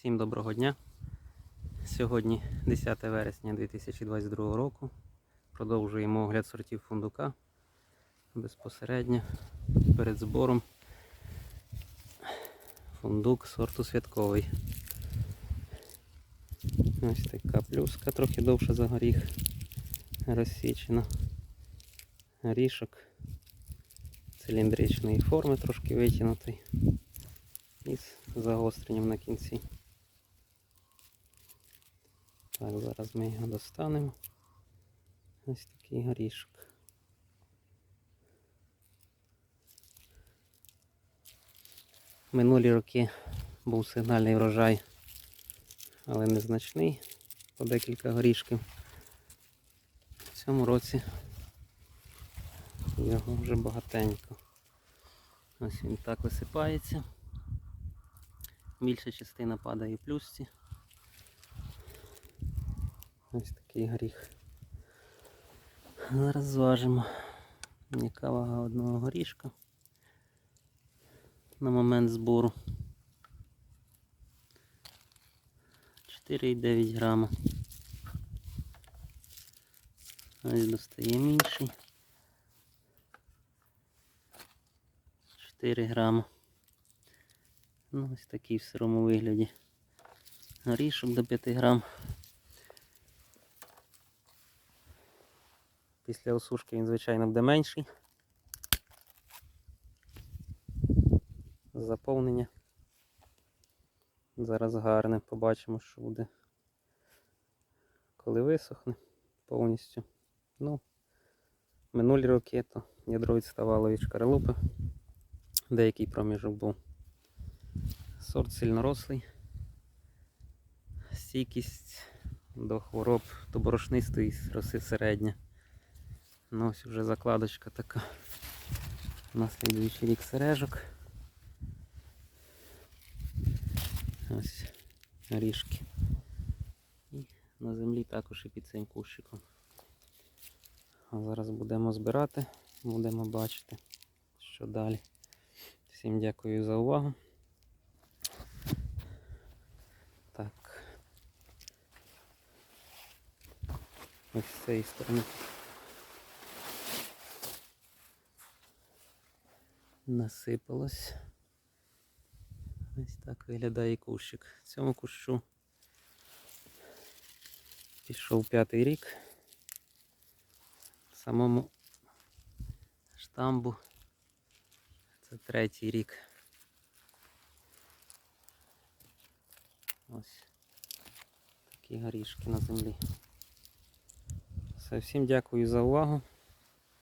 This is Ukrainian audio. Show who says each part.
Speaker 1: Всім доброго дня. Сьогодні 10 вересня 2022 року. Продовжуємо огляд сортів фундука безпосередньо перед збором. Фундук сорту святковий. Ось така плюска, трохи довша за горіх. Розсічена. Горішок циліндричної форми, трошки витягнутий. І з загостренням на кінці. Так, зараз ми його достанемо. Ось такий горішок. Минулі роки був сигнальний врожай, але незначний, по декілька горішків. В цьому році його вже багатенько. Ось він так висипається. Більша частина падає в плюсці. Ось такий горіх. Зараз зважимо, яка вага одного горішка на момент збору. 4,9 грама. Ось достаємо інший. 4 грама. Ну, ось такий в сирому вигляді. Горішок до 5 грам. Після осушки він, звичайно, буде менший. Заповнення. Зараз гарне, побачимо, що буде, коли висохне повністю. Ну, минулі роки то ядро відставало від шкаралупи. Деякий проміжок був. Сорт сильнорослий. Стійкість до хвороб до борошнистої роси середня. Ну ось вже закладочка така. На слідуючий рік сережок. Ось горішки. І на землі також і під цим кущиком. А зараз будемо збирати, будемо бачити, що далі. Всім дякую за увагу. Так. Ось з цієї сторони. Насипалось. Ось так виглядає кущик. Цьому кущу пішов п'ятий рік. Самому штамбу це третій рік. Ось такі горішки на землі. Все, всім дякую за увагу.